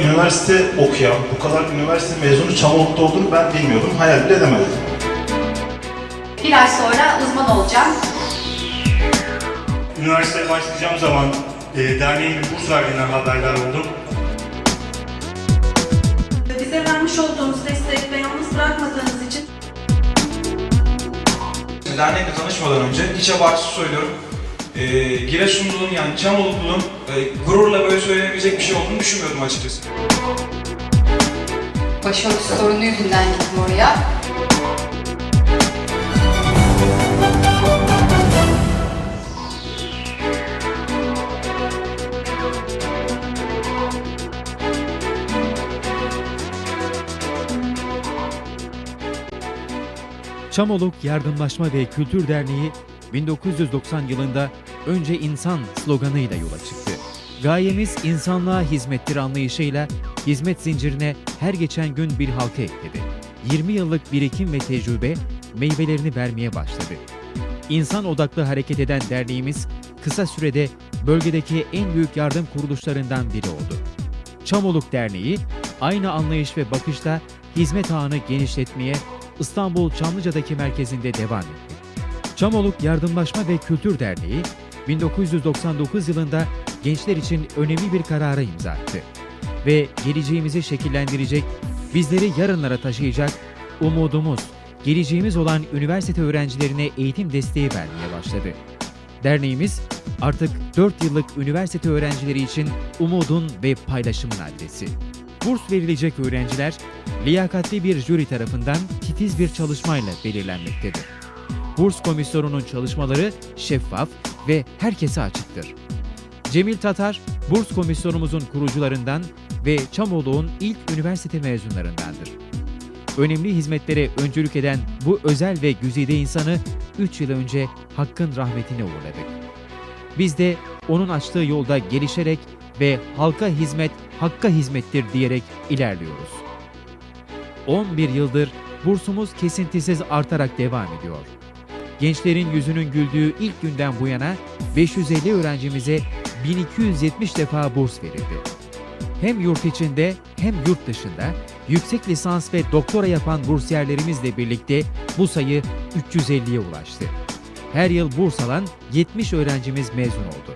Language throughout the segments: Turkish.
üniversite okuyan, bu kadar üniversite mezunu Çamoluk'ta olduğunu ben bilmiyordum. Hayal bile edemedim. Bir ay sonra uzman olacağım. Üniversiteye başlayacağım zaman e, derneğin bir burs verdiğinden haberdar oldum. Bize vermiş olduğunuz destek ve yalnız bırakmadığınız için Dernekle tanışmadan önce hiç abartı söylüyorum. Ee, Giresunlu'nun yani Çamoluklu'nun e, gururla böyle söylenebilecek bir şey olduğunu düşünmüyordum açıkçası. Başörtüsü sorunu yüzünden gittim oraya. Çamoluk Yardımlaşma ve Kültür Derneği 1990 yılında önce insan sloganıyla yola çıktı. Gayemiz insanlığa hizmettir anlayışıyla hizmet zincirine her geçen gün bir halka ekledi. 20 yıllık birikim ve tecrübe meyvelerini vermeye başladı. İnsan odaklı hareket eden derneğimiz kısa sürede bölgedeki en büyük yardım kuruluşlarından biri oldu. Çamoluk Derneği aynı anlayış ve bakışla hizmet ağını genişletmeye İstanbul Çamlıca'daki merkezinde devam etti. Çamoluk Yardımlaşma ve Kültür Derneği 1999 yılında gençler için önemli bir karara imza attı ve geleceğimizi şekillendirecek, bizleri yarınlara taşıyacak umudumuz, geleceğimiz olan üniversite öğrencilerine eğitim desteği vermeye başladı. Derneğimiz artık 4 yıllık üniversite öğrencileri için umudun ve paylaşımın adresi. Burs verilecek öğrenciler liyakatli bir jüri tarafından titiz bir çalışmayla belirlenmektedir. Burs komisyonunun çalışmaları şeffaf ve herkese açıktır. Cemil Tatar, burs komisyonumuzun kurucularından ve Çamoluk'un ilk üniversite mezunlarındandır. Önemli hizmetlere öncülük eden bu özel ve güzide insanı 3 yıl önce Hakk'ın rahmetine uğurladık. Biz de onun açtığı yolda gelişerek ve halka hizmet hakka hizmettir diyerek ilerliyoruz. 11 yıldır bursumuz kesintisiz artarak devam ediyor. Gençlerin yüzünün güldüğü ilk günden bu yana 550 öğrencimize 1270 defa burs verildi. Hem yurt içinde hem yurt dışında yüksek lisans ve doktora yapan bursiyerlerimizle birlikte bu sayı 350'ye ulaştı. Her yıl burs alan 70 öğrencimiz mezun oldu.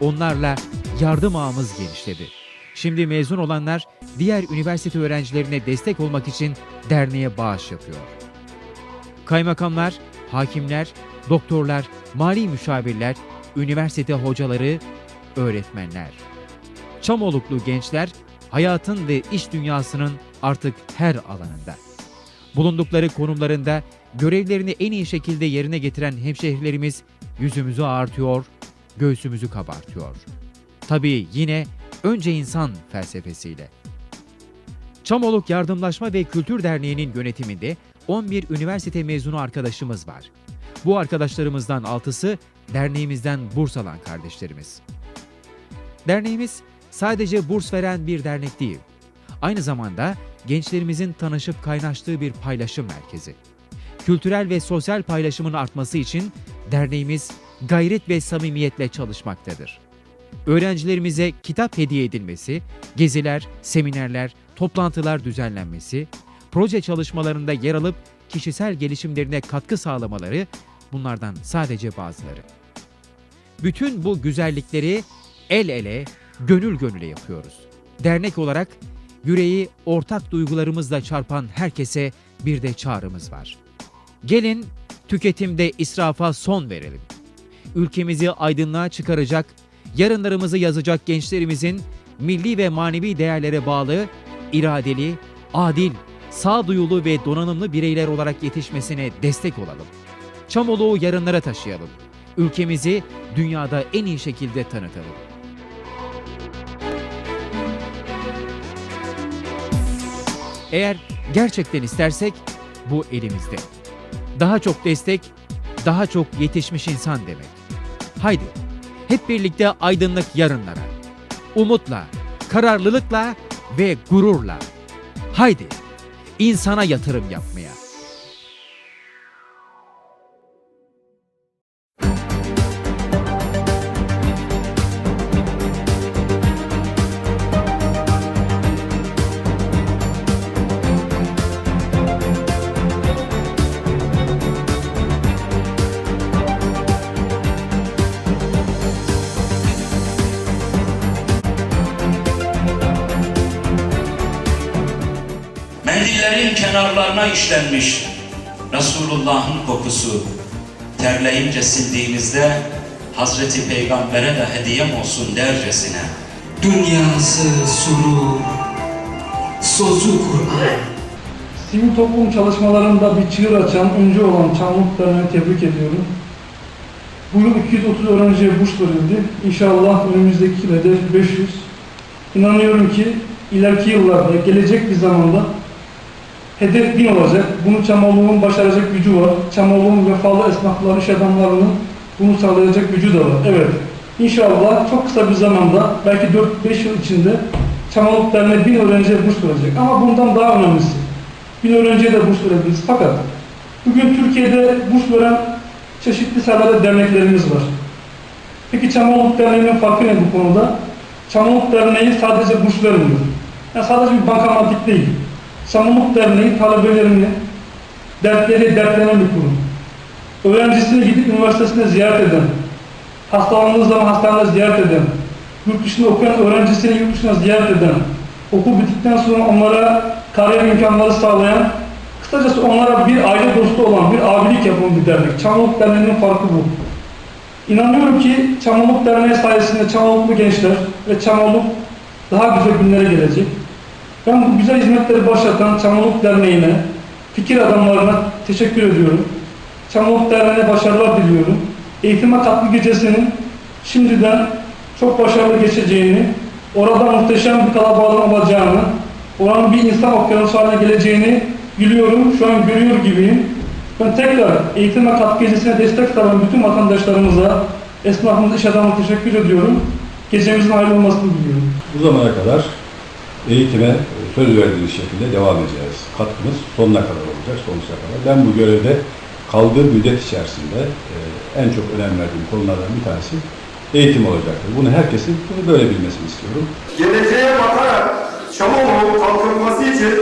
Onlarla yardım ağımız genişledi. Şimdi mezun olanlar diğer üniversite öğrencilerine destek olmak için derneğe bağış yapıyor. Kaymakamlar, hakimler, doktorlar, mali müşavirler, üniversite hocaları, öğretmenler. Çamoluklu gençler hayatın ve iş dünyasının artık her alanında. Bulundukları konumlarında görevlerini en iyi şekilde yerine getiren hemşehrilerimiz yüzümüzü ağartıyor, göğsümüzü kabartıyor. Tabii yine önce insan felsefesiyle. Çamoluk Yardımlaşma ve Kültür Derneği'nin yönetiminde 11 üniversite mezunu arkadaşımız var. Bu arkadaşlarımızdan 6'sı derneğimizden burs alan kardeşlerimiz. Derneğimiz sadece burs veren bir dernek değil. Aynı zamanda gençlerimizin tanışıp kaynaştığı bir paylaşım merkezi. Kültürel ve sosyal paylaşımın artması için derneğimiz gayret ve samimiyetle çalışmaktadır. Öğrencilerimize kitap hediye edilmesi, geziler, seminerler, toplantılar düzenlenmesi, proje çalışmalarında yer alıp kişisel gelişimlerine katkı sağlamaları bunlardan sadece bazıları. Bütün bu güzellikleri el ele, gönül gönüle yapıyoruz. Dernek olarak yüreği ortak duygularımızla çarpan herkese bir de çağrımız var. Gelin tüketimde israfa son verelim. Ülkemizi aydınlığa çıkaracak, yarınlarımızı yazacak gençlerimizin milli ve manevi değerlere bağlı, iradeli, adil, sağduyulu ve donanımlı bireyler olarak yetişmesine destek olalım. Çamoluğu yarınlara taşıyalım. Ülkemizi dünyada en iyi şekilde tanıtalım. Eğer gerçekten istersek bu elimizde. Daha çok destek, daha çok yetişmiş insan demek. Haydi hep birlikte aydınlık yarınlara. Umutla, kararlılıkla ve gururla. Haydi insana yatırım yapmaya. Kenarlarına işlenmiş Resulullah'ın kokusu. Terleyince sildiğimizde Hazreti Peygamber'e de hediyem olsun dercesine. Dünyası surur, sozu Kur'an. Sivil toplum çalışmalarında bir çığır açan, öncü olan Çamlık Derneği'ni tebrik ediyorum. Bu yıl 230 öğrenciye burs verildi. İnşallah önümüzdeki hedef 500. İnanıyorum ki ileriki yıllarda, gelecek bir zamanda hedef 1000 olacak. Bunu Çamoluk'un başaracak gücü var. Çamoluk'un vefalı esnafları, iş adamlarının bunu sağlayacak gücü de var. Evet. İnşallah çok kısa bir zamanda, belki 4-5 yıl içinde Çamoluk Derneği 1000 öğrenciye burs verecek. Ama bundan daha önemlisi, 1000 öğrenciye de burs verebiliriz. Fakat bugün Türkiye'de burs veren çeşitli sayılarda derneklerimiz var. Peki Çamoluk Derneği'nin farkı ne bu konuda? Çamoluk Derneği sadece burs vermiyor. Yani sadece bir bankamatik değil. Çamoluk Derneği talebelerini, dertleri dertlenen bir kurum. Öğrencisini gidip üniversitesine ziyaret eden, hastalandığı zaman hastanede ziyaret eden, yurt dışında okuyan öğrencisini yurt dışına ziyaret eden, okul bittikten sonra onlara kariyer imkanları sağlayan, kısacası onlara bir aile dostu olan, bir abilik yapan bir dernek. Çamoluk Derneği'nin farkı bu. İnanıyorum ki Çamoluk Derneği sayesinde Çamoluklu gençler ve Çamoluk daha güzel günlere gelecek. Ben bu güzel hizmetleri başlatan Çamoluk Derneği'ne, fikir adamlarına teşekkür ediyorum. Çamoluk Derneği'ne başarılar diliyorum. Eğitime katkı gecesinin şimdiden çok başarılı geçeceğini, orada muhteşem bir kalabalığın olacağını, oranın bir insan okyanusu haline geleceğini biliyorum, şu an görüyor gibiyim. Ben tekrar eğitime katkı gecesine destek sağlayan bütün vatandaşlarımıza, esnafımıza, iş adamına teşekkür ediyorum. Gecemizin hayırlı olmasını diliyorum. Bu zamana kadar eğitime söz verdiğimiz şekilde devam edeceğiz. Katkımız sonuna kadar olacak, sonsuza kadar. Ben bu görevde kaldığım müddet içerisinde e, en çok önem verdiğim konulardan bir tanesi eğitim olacaktır. Bunu herkesin bunu böyle bilmesini istiyorum. geleceğe bakarak Çamoluk'un kalkınması için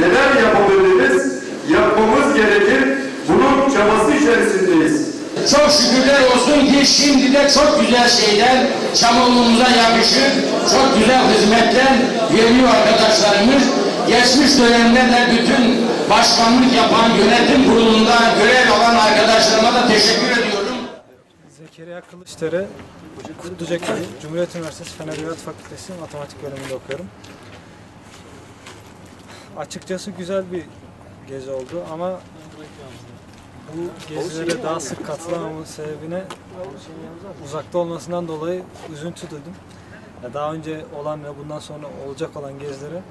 neler yapabiliriz? Yapmamız gerekir. Bunun çabası içerisindeyiz. Çok şükürler olsun ki şimdi de çok güzel şeyler Çamolluğumuza yakışır. Çok güzel hizmetler veriyor arkadaşlarımız. Geçmiş dönemlerde bütün başkanlık yapan yönetim kurulunda görev alan arkadaşlarıma da teşekkür ediyorum. Zekeriya Kılıçdere, Kutluca Köyü, Cumhuriyet Üniversitesi Fen Edebiyat Fakültesi Matematik bölümünde okuyorum. Açıkçası güzel bir gezi oldu ama bu gezilere daha sık katılamamın sebebine uzakta olmasından dolayı üzüntü duydum. Daha önce olan ve bundan sonra olacak olan gezilere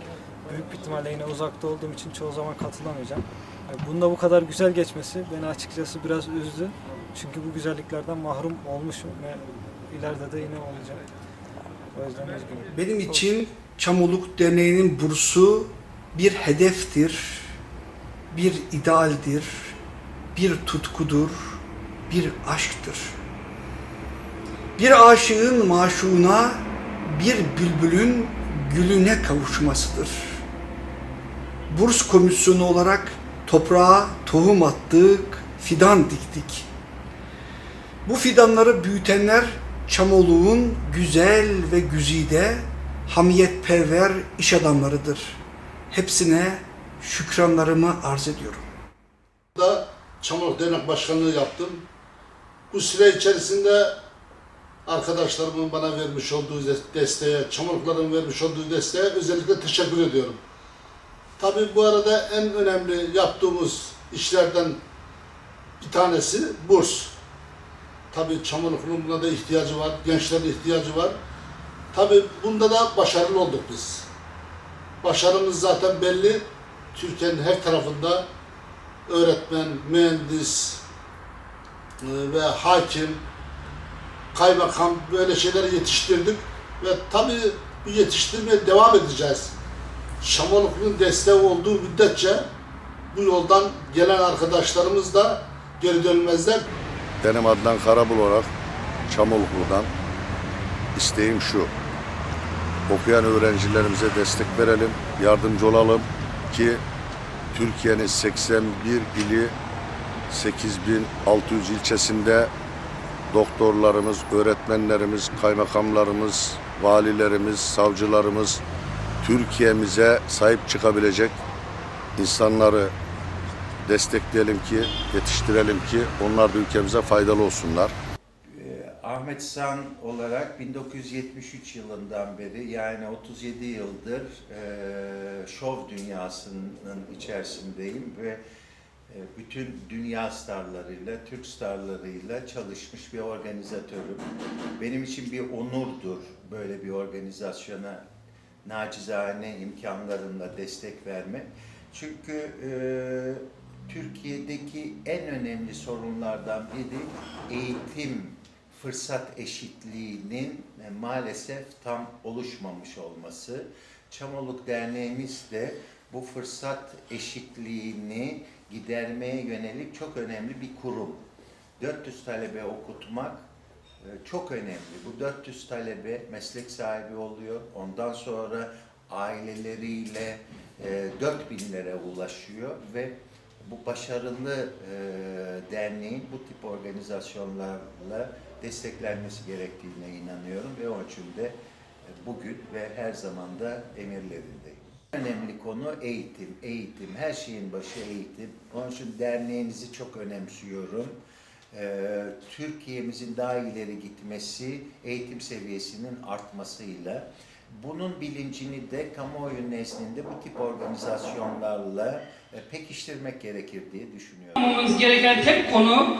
büyük bir ihtimalle yine uzakta olduğum için çoğu zaman katılamayacağım. Yani Bunda bu kadar güzel geçmesi beni açıkçası biraz üzdü. Çünkü bu güzelliklerden mahrum olmuşum ve ileride de yine olacağım. O yüzden üzgünüm. Benim için Çamoluk Derneği'nin bursu bir hedeftir, bir idealdir, bir tutkudur, bir aşktır. Bir aşığın maşuğuna, bir bülbülün gülüne kavuşmasıdır. Burs komisyonu olarak toprağa tohum attık, fidan diktik. Bu fidanları büyütenler Çamoluk'un güzel ve güzide hamiyetperver iş adamlarıdır. Hepsine şükranlarımı arz ediyorum. da Çamoluk Dernek Başkanlığı yaptım. Bu süre içerisinde arkadaşlarımın bana vermiş olduğu desteğe, Çamolukların vermiş olduğu desteğe özellikle teşekkür ediyorum. Tabii bu arada en önemli yaptığımız işlerden bir tanesi burs. Tabii Çamoluk'un buna da ihtiyacı var, gençlerin ihtiyacı var. Tabii bunda da başarılı olduk biz. Başarımız zaten belli. Türkiye'nin her tarafında öğretmen, mühendis e, ve hakim, kaymakam böyle şeyler yetiştirdik ve tabii bu yetiştirmeye devam edeceğiz. Şamanlık'ın desteği olduğu müddetçe bu yoldan gelen arkadaşlarımız da geri dönmezler. Benim Adnan Karabul olarak Çamoluklu'dan isteğim şu. Okuyan öğrencilerimize destek verelim, yardımcı olalım ki Türkiye'nin 81 ili 8600 ilçesinde doktorlarımız, öğretmenlerimiz, kaymakamlarımız, valilerimiz, savcılarımız Türkiye'mize sahip çıkabilecek insanları destekleyelim ki, yetiştirelim ki onlar da ülkemize faydalı olsunlar. Ee, Ahmet San olarak 1973 yılından beri yani 37 yıldır e, şov dünyasının içerisindeyim ve bütün dünya starlarıyla, Türk starlarıyla çalışmış bir organizatörüm. Benim için bir onurdur böyle bir organizasyona nacizane imkanlarımla destek vermek. Çünkü e, Türkiye'deki en önemli sorunlardan biri eğitim fırsat eşitliğinin e, maalesef tam oluşmamış olması. Çamoluk Derneğimiz de bu fırsat eşitliğini gidermeye yönelik çok önemli bir kurum. 400 talebe okutmak e, çok önemli. Bu 400 talebe meslek sahibi oluyor. Ondan sonra aileleriyle e, 4000'lere ulaşıyor ve bu başarılı e, derneğin bu tip organizasyonlarla desteklenmesi gerektiğine inanıyorum ve onun için de e, bugün ve her zaman da emirlerindeyim. Önemli konu eğitim, eğitim, her şeyin başı eğitim. Onun için derneğinizi çok önemsiyorum. Ee, Türkiye'mizin daha ileri gitmesi, eğitim seviyesinin artmasıyla bunun bilincini de kamuoyu nezdinde bu tip organizasyonlarla e, pekiştirmek gerekir diye düşünüyorum. Yapmamamız gereken tek konu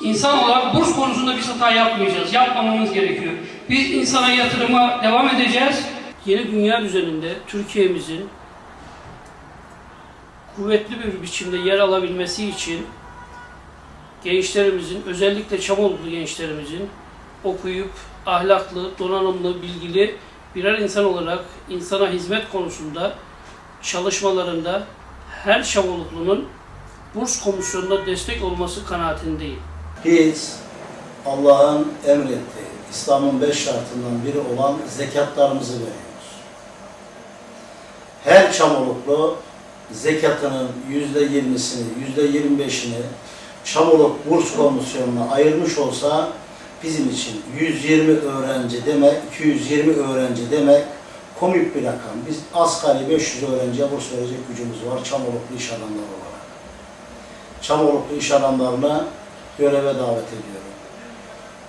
insan olarak burs konusunda bir hata yapmayacağız. Yapmamamız gerekiyor. Biz insana yatırıma devam edeceğiz. Yeni dünya düzeninde Türkiye'mizin kuvvetli bir biçimde yer alabilmesi için gençlerimizin, özellikle Çamoluklu gençlerimizin okuyup ahlaklı, donanımlı, bilgili birer insan olarak insana hizmet konusunda çalışmalarında her Çamoluklu'nun burs komisyonuna destek olması kanaatindeyim. Biz Allah'ın emrettiği, İslam'ın beş şartından biri olan zekatlarımızı veriyoruz. Her Çamoluklu zekatının yüzde yirmisini, yüzde yirmi beşini Çamoluk Burs Komisyonu'na ayırmış olsa bizim için 120 öğrenci demek, 220 öğrenci demek komik bir rakam. Biz asgari 500 öğrenciye burs verecek gücümüz var Çamoluklu iş adamları olarak. Çamoluklu iş adamlarına göreve davet ediyorum.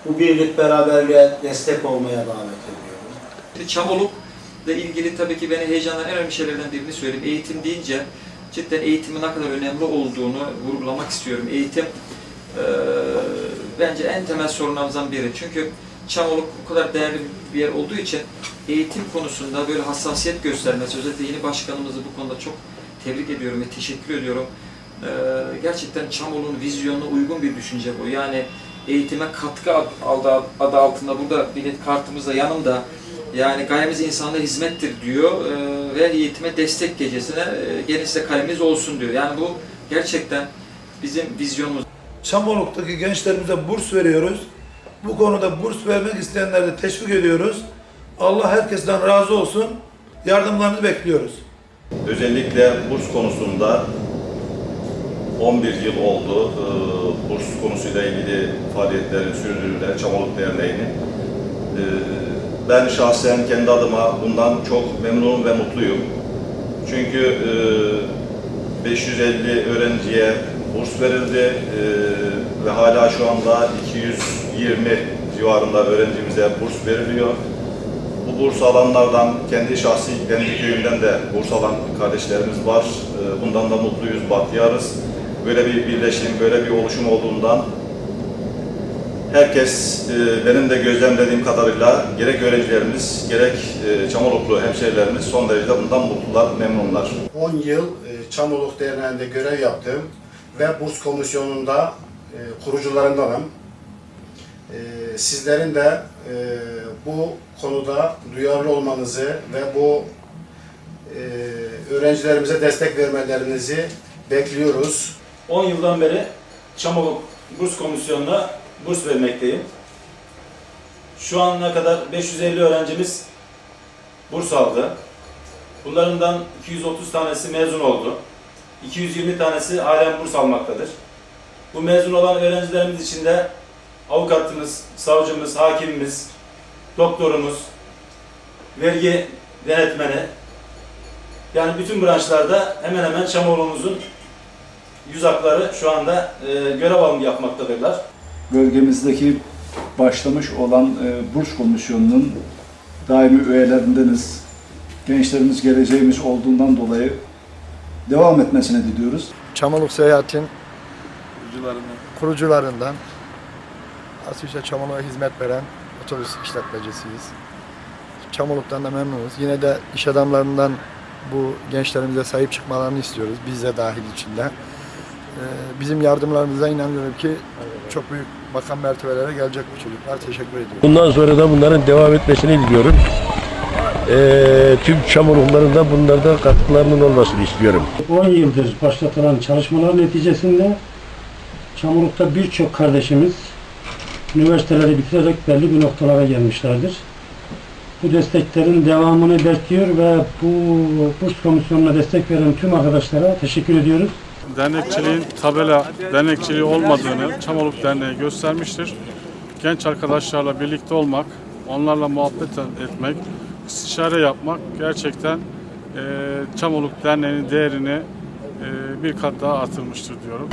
Bu birlik beraberliğe destek olmaya davet ediyorum. Çamoluk'la ilgili tabii ki beni heyecanlanan en önemli şeylerden birini söyleyeyim. Eğitim deyince cidden eğitimin ne kadar önemli olduğunu vurgulamak istiyorum. Eğitim e, bence en temel sorunlarımızdan biri. Çünkü Çamoluk o kadar değerli bir yer olduğu için eğitim konusunda böyle hassasiyet göstermesi, özellikle yeni başkanımızı bu konuda çok tebrik ediyorum ve teşekkür ediyorum. E, gerçekten Çamoluk'un vizyonuna uygun bir düşünce bu. Yani eğitime katkı adı, altında burada bilet kartımız da yanımda. Yani gayemiz insana hizmettir diyor e, ve eğitime destek gecesine e, size kalemiz olsun diyor. Yani bu gerçekten bizim vizyonumuz. Çamoluk'taki gençlerimize burs veriyoruz. Bu konuda burs vermek isteyenleri de teşvik ediyoruz. Allah herkesten razı olsun. Yardımlarınızı bekliyoruz. Özellikle burs konusunda 11 yıl oldu e, burs konusuyla ilgili faaliyetlerin sürdürülen Çamoluk Derneği'nin. Ben şahsen kendi adıma bundan çok memnunum ve mutluyum. Çünkü e, 550 öğrenciye burs verildi e, ve hala şu anda 220 civarında öğrencimize burs veriliyor. Bu burs alanlardan kendi şahsi kendi köyümden de burs alan kardeşlerimiz var. E, Bundan da mutluyuz, bahtiyarız. Böyle bir birleşim, böyle bir oluşum olduğundan herkes e, benim de gözlemlediğim kadarıyla gerek öğrencilerimiz gerek e, Çamoluklu hemşehrilerimiz son derece bundan mutlular, memnunlar. 10 yıl e, Çamoluk Derneği'nde görev yaptım ve burs komisyonunda e, kurucularındanım. E, Sizlerin de e, bu konuda duyarlı olmanızı ve bu e, öğrencilerimize destek vermelerinizi bekliyoruz. 10 yıldan beri Çamoluk Burs Komisyonu'na burs vermekteyim. Şu ana kadar 550 öğrencimiz burs aldı. Bunlardan 230 tanesi mezun oldu. 220 tanesi halen burs almaktadır. Bu mezun olan öğrencilerimiz içinde avukatımız, savcımız, hakimimiz, doktorumuz, vergi denetmeni, Yani bütün branşlarda hemen hemen Çamoğlu'muzun yüz hakları şu anda e, görev alımı yapmaktadırlar. Bölgemizdeki başlamış olan e, burs komisyonunun daimi üyelerindeniz. Gençlerimiz geleceğimiz olduğundan dolayı devam etmesini diliyoruz. Çamoluk Seyahat'in kurucularından Asya Çamoluk'a hizmet veren otobüs işletmecisiyiz. Çamoluk'tan da memnunuz. Yine de iş adamlarından bu gençlerimize sahip çıkmalarını istiyoruz. Biz de dahil içinde. Ee, Bizim yardımlarımıza inanıyorum ki çok büyük makam mertebelere gelecek bu çocuklar. Teşekkür ediyorum. Bundan sonra da bunların devam etmesini diliyorum. Ee, tüm çamurlukların da bunlarda katkılarının olmasını istiyorum. 10 yıldır başlatılan çalışmalar neticesinde Çamurluk'ta birçok kardeşimiz üniversiteleri bitirerek belli bir noktalara gelmişlerdir. Bu desteklerin devamını bekliyor ve bu burs komisyonuna destek veren tüm arkadaşlara teşekkür ediyoruz. Dernekçiliğin tabela dernekçiliği olmadığını Çamoluk Derneği göstermiştir. Genç arkadaşlarla birlikte olmak, onlarla muhabbet etmek, istişare yapmak gerçekten eee Çamoluk Derneği'nin değerini eee, bir kat daha artırmıştır diyorum.